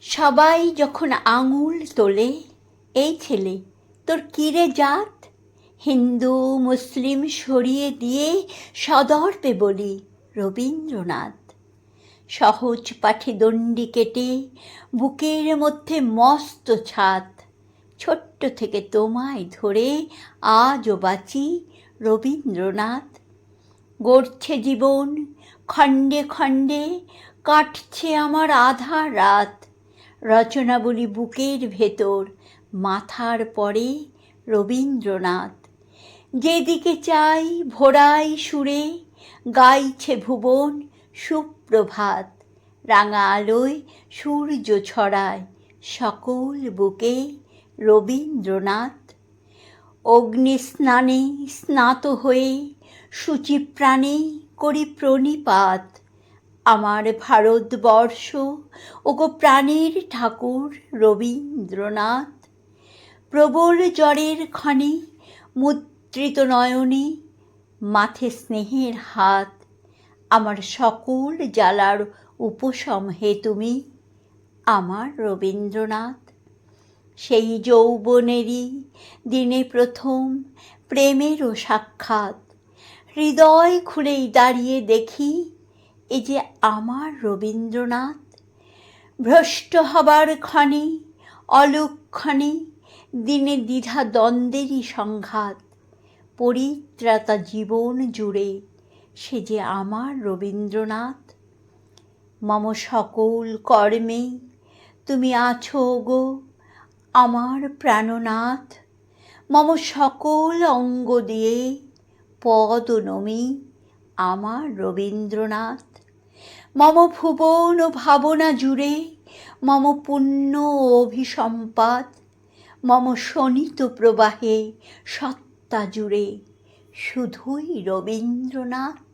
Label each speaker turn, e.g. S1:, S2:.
S1: সবাই যখন আঙুল তোলে, এই ছেলে, তোর কিরে জাত? হিন্দু, মুসলিম সরিয়ে দিয়ে সদর্পে বলি, রবীন্দ্রনাথ। সহজ পাঠে দণ্ডি কেটে, বুকের মধ্যে মস্ত ছাদ ছোট্ট থেকে তোমায় ধরে আজও বাঁচি রবীন্দ্রনাথ। গড়ছে জীবন, খণ্ডে খণ্ডে কাটছে আমার আধা রাত। রচনা বলি বুকের ভেতর, মাথার পরে রবীন্দ্রনাথ। যেদিকে চাই ভোরাই সুরে, গাইছে ভুবন সুপ্রভাত। রাঙা আলোয় সূর্য ছড়ায় সকল বুকে রবীন্দ্রনাথ। অগ্নিস্নানে স্নাত হয়ে শুচিপ্রাণে করি প্রণিপাত। আমার ভারতবর্ষ, ওগো প্রাণের ঠাকুর রবীন্দ্রনাথ। প্রবল জ্বরের ক্ষণে মুদ্রিত নয়নে মাথে স্নেহের হাত, আমার সকল জ্বালার উপশম হে তুমি, আমার রবীন্দ্রনাথ। সেই যৌবনেরই দিনে প্রথম প্রেমেরও সাক্ষাৎ, হৃদয় খুলেই দাঁড়িয়ে দেখি এ যে আমার রবীন্দ্রনাথ, ভ্রষ্ট হবার ক্ষণে অলক্ষণে দিনে দ্বিধা দ্বন্দ্বেরই সংঘাত, পরিত্রাতা জীবন জুড়ে সে যে আমার রবীন্দ্রনাথ। মম সকল কর্মে তুমি আছো গো আমার প্রাণনাথ। মম সকল অঙ্গ দিয়ে পদ নমি আমার রবীন্দ্রনাথ। মম ভুবন ভাবনা জুড়ে, মম পুণ্য অভিসম্পাদ মম শোণিত প্রবাহে সত্তা জুড়ে, শুধুই রবীন্দ্রনাথ।